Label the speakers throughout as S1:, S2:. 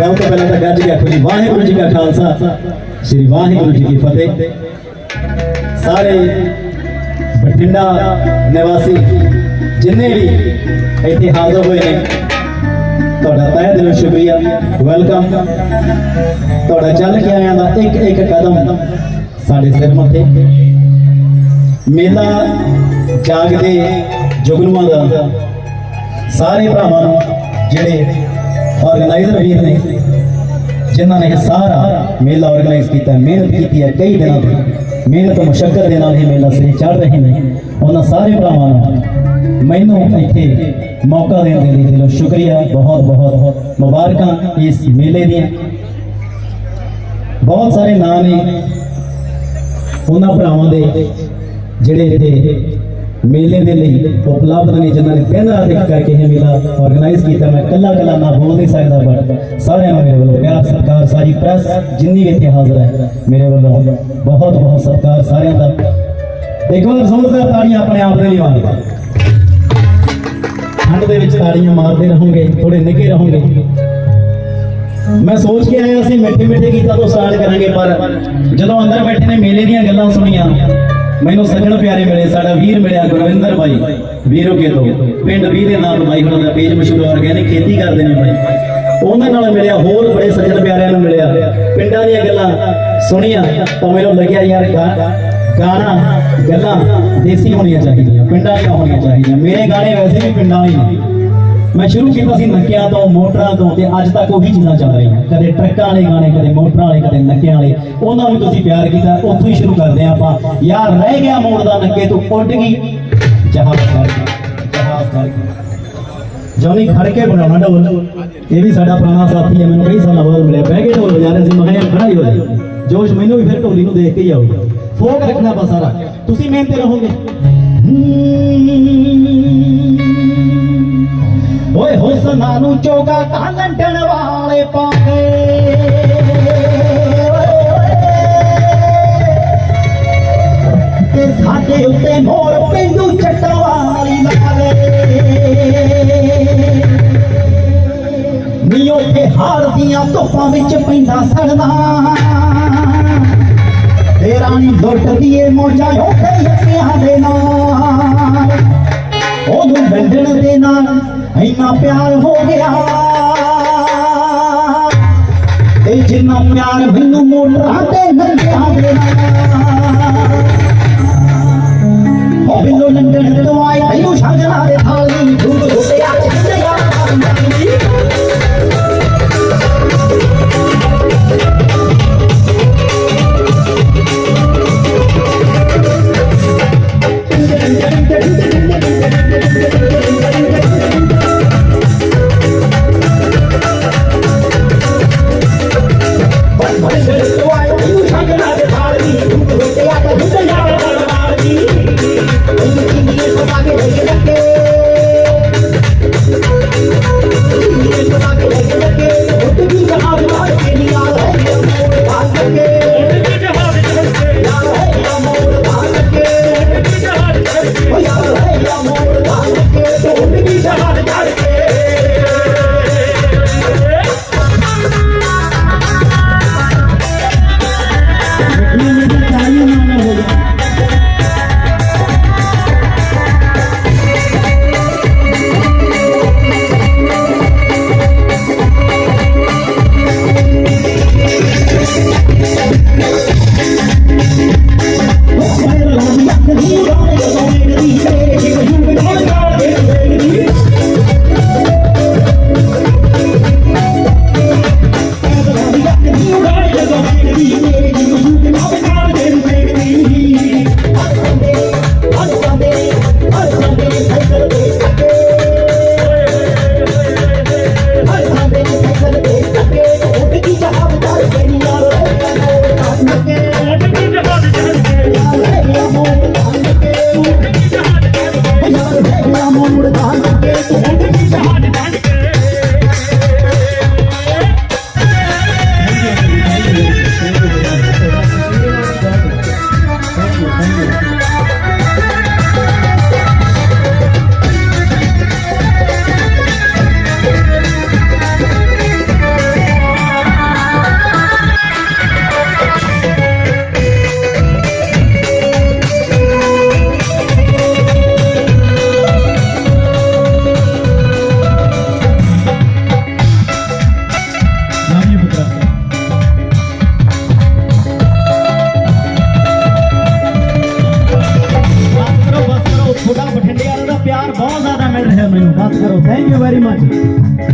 S1: ਸਭ ਤੋਂ ਪਹਿਲਾਂ ਤਾਂ ਗੱਜ ਕੇ ਆਖੋ ਜੀ ਵਾਹਿਗੁਰੂ ਜੀ ਕਾ ਖਾਲਸਾ ਸ੍ਰੀ ਵਾਹਿਗੁਰੂ ਜੀ ਕੀ ਫਤਿਹ ਸਾਰੇ ਬਠਿੰਡਾ ਨਿਵਾਸੀ ਜਿੰਨੇ ਵੀ ਇੱਥੇ ਹਾਜ਼ਰ ਹੋਏ ਨੇ ਤੁਹਾਡਾ ਤਹਿ ਦਿਲੋਂ ਸ਼ੁਕਰੀਆ ਵੈਲਕਮ ਤੁਹਾਡਾ ਚੱਲ ਕੇ ਆਇਆਂ ਦਾ ਇੱਕ ਇੱਕ ਕਦਮ ਸਾਡੇ ਸਿਰ ਮੱਥੇ ਮੇਲਾ ਜਾਗਦੇ ਜੁਗਨੂਆਂ ਦਾ ਸਾਰੇ ਭਰਾਵਾਂ ਨੂੰ ਜਿਹੜੇ ਆਰਗੇਨਾਈਜ਼ਰ ਵੀਰ ਨੇ ਜਿਨ੍ਹਾਂ ਨੇ ਇਹ ਸਾਰਾ ਮੇਲਾ ਆਰਗੇਨਾਈਜ਼ ਕੀਤਾ, ਮਿਹਨਤ ਕੀਤੀ ਹੈ ਕਈ ਦਿਨਾਂ ਦੀ ਮਿਹਨਤ ਮੁਸ਼ਕਲ ਦੇ ਨਾਲ ਇਹ ਮੇਲਾ ਸਿਰੇ ਚੜ ਰਹੇ ਨੇ। ਉਹਨਾਂ ਸਾਰੇ ਭਰਾਵਾਂ ਨੂੰ ਮੈਨੂੰ ਇੱਥੇ ਮੌਕਾ ਦੇਣ ਦੇ ਲਈ ਦਿਲੋਂ ਸ਼ੁਕਰੀਆ। ਬਹੁਤ ਬਹੁਤ ਮੁਬਾਰਕਾਂ ਇਸ ਮੇਲੇ ਦੀਆਂ। ਬਹੁਤ ਸਾਰੇ ਨਾਂ ਨੇ ਉਹਨਾਂ ਭਰਾਵਾਂ ਦੇ ਜਿਹੜੇ ਇੱਥੇ ਮੇਲੇ ਦੇ ਲਈ ਉਪਲਬਧ ਨੇ ਜਿਨ੍ਹਾਂ ਨੇ ਦਿਨ ਰਾਤ ਇੱਕ ਕਰਕੇ ਇਹ ਮੇਲਾ ਆਰਗੇਨਾਈਜ਼ ਕੀਤਾ। ਮੈਂ ਕੱਲਾ ਕੱਲਾ ਨਾ ਬੋਲ ਨਹੀਂ ਸਕਦਾ ਬਟ ਸਾਰਿਆਂ ਨੂੰ ਮੇਰੇ ਵੱਲੋਂ ਪਿਆਰ, ਸਤਿਕਾਰ, ਸਾਰੀ ਪ੍ਰੈਸ ਜਿੰਨੀ ਵੀ ਇੱਥੇ ਹਾਜ਼ਰ ਹੈ, ਮੇਰੇ ਵੱਲੋਂ ਬਹੁਤ ਬਹੁਤ ਸਤਿਕਾਰ ਸਾਰਿਆਂ ਦਾ। ਇੱਕ ਵਾਰ ਜ਼ੋਰਦਾਰ ਤਾੜੀਆਂ ਆਪਣੇ ਆਪ ਦੇ ਲਈ ਮਾਰੋ ਠੰਡ ਦੇ ਵਿੱਚ ਤਾੜੀਆਂ ਮਾਰਦੇ ਰਹੋਗੇ ਥੋੜੇ ਨਿੱਘੇ ਰਹੋਗੇ। ਮੈਂ ਸੋਚ ਕੇ ਆਇਆ ਸੀ ਮਿੱਠੇ ਮਿੱਠੇ ਗੀਤਾਂ ਤੋਂ ਸਟਾਰਟ ਕਰਾਂਗੇ, ਪਰ ਜਦੋਂ ਅੰਦਰ ਬੈਠੇ ਨੇ, ਮੇਲੇ ਦੀਆਂ ਗੱਲਾਂ ਸੁਣੀਆਂ ਮੈਨੂੰ ਸੱਜਣ ਪਿਆਰੇ ਮਿਲੇ, ਸਾਡਾ ਵੀਰ ਮਿਲਿਆ ਗੁਰਵਿੰਦਰ ਬਾਈ। ਵੀਰੋ ਕੇ ਤੋਂ ਪਿੰਡ ਵੀ ਦੇ ਨਾਮ ਬਾਈ ਉਹਨਾਂ ਦਾ ਪੇਜ ਮਸ਼ਹੂਰ ਆਰਗੈਨਿਕ ਖੇਤੀ ਕਰਦੇ ਨੇ ਬਾਈ। ਉਹਨਾਂ ਨਾਲ ਮਿਲਿਆ, ਹੋਰ ਬੜੇ ਸੱਜਣ ਪਿਆਰਿਆਂ ਨੂੰ ਮਿਲਿਆ। ਪਿੰਡਾਂ ਦੀਆਂ ਗੱਲਾਂ ਸੁਣੀਆਂ ਤਾਂ ਮੈਨੂੰ ਲੱਗਿਆ, ਯਾਰ ਗਾਣਾ, ਗੱਲਾਂ ਦੇਸੀ ਹੋਣੀਆਂ ਚਾਹੀਦੀਆਂ, ਪਿੰਡਾਂ ਦੀਆਂ ਹੋਣੀਆਂ ਚਾਹੀਦੀਆਂ। ਮੇਰੇ ਗਾਣੇ ਵੈਸੇ ਵੀ ਪਿੰਡਾਂ ਵਾਲੇ ਨੇ। ਮੈਂ ਸ਼ੁਰੂ ਕੀਤਾ ਸੀ ਨੱਕਿਆਂ ਤੋਂ, ਮੋਟਰਾਂ ਤੋਂ ਤੇ ਅੱਜ ਤੱਕ ਉਹੀ ਚੀਜ਼ਾਂ ਚੱਲ ਰਹੀਆਂ। ਕਦੇ ਟਰੱਕਾਂ ਵਾਲੇ ਗਾਣੇ, ਕਦੇ ਮੋਟਰਾਂ ਵਾਲੇ, ਕਦੇ ਨੱਕਿਆਂ ਵਾਲੇ। ਉਹਨਾਂ ਨੂੰ ਤੁਸੀਂ ਪਿਆਰ ਕੀਤਾ, ਉੱਥੋਂ ਹੀ ਸ਼ੁਰੂ ਕਰਦੇ ਹਾਂ ਆਪਾਂ। ਯਾਰ, ਰਹਿ ਗਿਆ ਮੋੜ ਦਾ ਨੱਕੇ, ਤੋਂ ਉੱਡ ਗਈ। ਜਹਾਜ਼ ਕਰ ਜਹਾਜ਼ ਕਰ ਜੋਨੀ, ਖੜ ਕੇ ਬਣਾਉਣਾ ਢੋਲ। ਇਹ ਵੀ ਸਾਡਾ ਪੁਰਾਣਾ ਸਾਥੀ ਹੈ, ਮੈਨੂੰ ਕਈ ਸਾਲਾਂ ਬਾਅਦ ਮਿਲਿਆ। ਬਹਿ ਕੇ ਢੋਲ ਵਜਾ ਰਹੇ ਸੀ, ਮੈਂ ਕਿਹਾ ਖੜਾ ਹੀ ਹੋ ਜਾ। ਜੋਸ਼ ਮੈਨੂੰ ਵੀ ਫਿਰ ਢੋਲੀ ਨੂੰ ਦੇਖ ਕੇ ਹੀ ਆਊਗਾ ਫੋਕ ਰੱਖਣਾ ਬਸ ਸਾਰਾ। ਤੁਸੀਂ ਮਿਹਨਤ ਰਹੋਗੇ। ਓਏ ਹੁਸਨਾ ਨੂੰ ਚੋਗਾ ਤਾਂ ਲੰਡਣ ਵਾਲੇ ਪਾਉਂਦੇ। ਤੇ ਸਾਡੇ ਉੱਤੇ ਮੋਰ ਪਿੰਡੂ ਚੱਟਾਂ ਵਾਲੀ ਲਾਵੇ। ਨੀ ਉੱਥੇ ਹਾਰ ਦੀਆਂ ਧੁੱਪਾਂ ਵਿੱਚ ਪੈਂਦਾ ਸੜਨਾ ਤੇਰਾ ਰਾਣੀ ਲੁੱਟਦੀ ਏ ਮੋਜਾਂ ਉੱਥੇ ਯੱਕਿਆਂ ਦੇ ਨਾਲ। ਉਹਨੂੰ ਵੰਡਣ ਦੇ ਨਾਲ ਇੰਨਾ ਪਿਆਰ ਹੋ ਗਿਆ। ਤੇ ਜਿੰਨਾ ਪਿਆਰ ਮੈਨੂੰ ਮੋਟਰਾਂ ਤੇ ਨੰਗਿਆਂ ਦੇ ਮੈਨੂੰ ਲੰਡਨ ਤੋਂ ਆਏ ਮੈਨੂੰ ਸ਼ਾਂਗਲਾ ਦੇ ਥਾਲ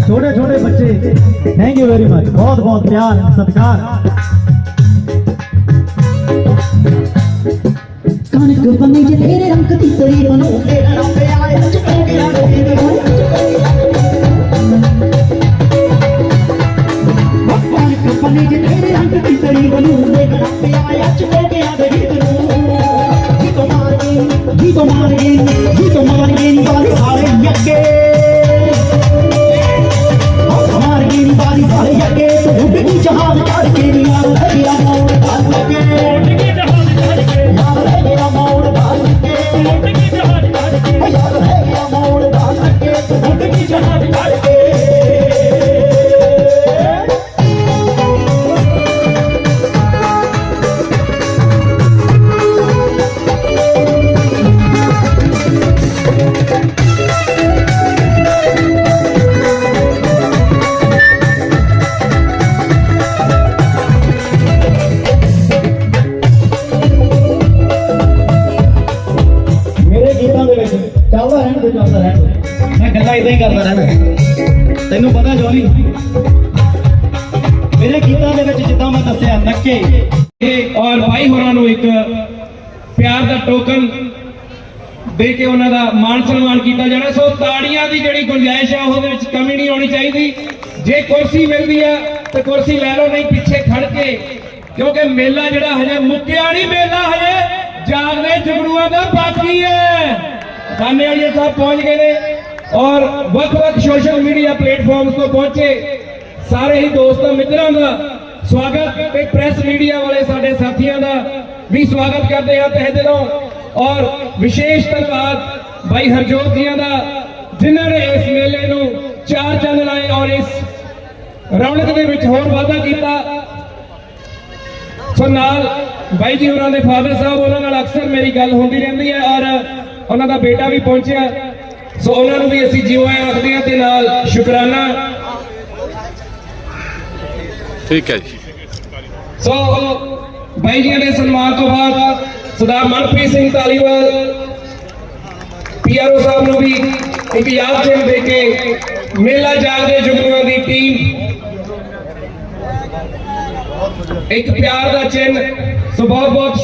S2: ਛੋਟੇ ਛੋਟੇ ਬੱਚੇ ਥੈਂਕ ਯੂ ਵੈਰੀ ਮਚ ਬਹੁਤ ਬਹੁਤ ਪਿਆਰ ਸਤਿਕਾਰ
S1: ਕਣਕ ਬੰਨੀ ਜੇ ਤੇਰੇ ਰੰਗ ਦੀ ਤਰੀ ਬਣੂ ਤੇਰਾ ਰੰਗ ਆਇਆ ਚੁੱਕ ਗਿਆ ਰੋਈ ਦੇ ਕਣਕ ਬੰਨੀ ਜੇ ਤੇਰੇ ਰੰਗ ਦੀ ਤਰੀ ਬਣੂ ਤੇਰਾ ਰੰਗ ਆਇਆ ਚੁੱਕ ਗਿਆ ਰੋਈ ਦੇ ਜੀ ਤੋਂ ਮਾਰ ਗਈ ਜੀ ਤੋਂ ਮਾਰ ਗਈ ਜੀ
S2: ਦੱਸਿਆ
S3: ਇਹ ਔਰ ਭਾਈ ਹੋਰਾਂ ਨੂੰ ਇੱਕ ਪਿਆਰ ਦਾ ਟੋਕਨ ਦੇ ਕੇ ਉਹਨਾਂ ਦਾ ਮਾਣ ਸਨਮਾਨ ਕੀਤਾ ਜਾਣਾ। ਸੋ ਤਾੜੀਆਂ ਦੀ ਜਿਹੜੀ ਗੁੰਜਾਇਸ਼ ਆ, ਉਹਦੇ ਵਿੱਚ ਕਮੀ ਨਹੀਂ ਆਉਣੀ ਚਾਹੀਦੀ। ਜੇ ਕੁਰਸੀ ਮਿਲਦੀ ਆ, ਤੇ ਕੁਰਸੀ ਲੈ ਲਓ, ਨਹੀਂ ਪਿੱਛੇ ਖੜ ਕੇ। ਕਿਉਂਕਿ ਮੇਲਾ ਜਿਹੜਾ ਹਜੇ ਮੁੱਕਿਆ ਨਹੀਂ, ਮੇਲਾ ਹਜੇ ਜਾਗਦੇ ਜਗੜੂਆਂ ਦਾ ਬਾਕੀ ਹੈ। ਖਾਨੇ ਵਾਲੀਆ ਸਾਹਿਬ ਪਹੁੰਚ ਗਏ ਨੇ ਔਰ ਵੱਖ-ਵੱਖ ਸੋਸ਼ਲ ਮੀਡੀਆ ਪਲੇਟਫਾਰਮਸ ਤੋਂ ਪਹੁੰਚੇ। ਸਾਰੇ ਹੀ ਦੋਸਤਾਂ ਮਿੱਤਰਾਂ ਦਾ ਸਵਾਗਤ ਤੇ ਪ੍ਰੈਸ ਮੀਡੀਆ ਵਾਲੇ ਸਾਡੇ ਸਾਥੀਆਂ ਦਾ ਵੀ ਸਵਾਗਤ ਕਰਦੇ ਹਾਂ ਤਹਿ ਦਿਲੋਂ। ਔਰ ਵਿਸ਼ੇਸ਼ ਧੰਨਵਾਦ ਭਾਈ ਹਰਜੋਤ ਜੀਆਂ ਦਾ, ਜਿਨ੍ਹਾਂ ਨੇ ਇਸ ਮੇਲੇ ਨੂੰ ਚਾਰ ਚੰਨ ਲਾਏ ਔਰ ਇਸ ਰੌਣਕ ਦੇ ਵਿੱਚ ਹੋਰ ਵਾਧਾ ਕੀਤਾ। ਸੋ ਨਾਲ ਬਾਈ ਜੀ ਹੋਰਾਂ ਦੇ ਫਾਦਰ ਸਾਹਿਬ, ਉਹਨਾਂ ਨਾਲ ਅਕਸਰ ਮੇਰੀ ਗੱਲ ਹੁੰਦੀ ਰਹਿੰਦੀ ਹੈ ਔਰ ਉਹਨਾਂ ਦਾ ਬੇਟਾ ਵੀ ਪਹੁੰਚਿਆ। ਸੋ ਉਹਨਾਂ ਨੂੰ ਵੀ ਅਸੀਂ ਜਿਉਂ ਆਏ ਆਖਦੇ ਹਾਂ ਤੇ ਨਾਲ ਸ਼ੁਕਰਾਨਾ
S4: ਠੀਕ ਹੈ ਜੀ।
S3: ਸੋ ਬਾਈ ਜੀਆਂ ਦੇ ਸਨਮਾਨ ਤੋਂ ਬਾਅਦ ਸਰਦਾਰ ਮਨਪ੍ਰੀਤ ਸਿੰਘ ਧਾਲੀਵਾਲ, ਪੀਆਰਓ ਸਾਹਿਬ ਨੂੰ ਵੀ ਇੱਕ ਯਾਦ ਚਿੰਨ੍ਹ ਦੇ ਕੇ ਮੇਲਾ ਜਾਗਦੇ ਜੁਗਨੂਆਂ ਦੀ ਟੀਮ, ਇੱਕ ਪਿਆਰ ਦਾ ਚਿੰਨ੍ਹ, ਸੋ ਬਹੁਤ ਬਹੁਤ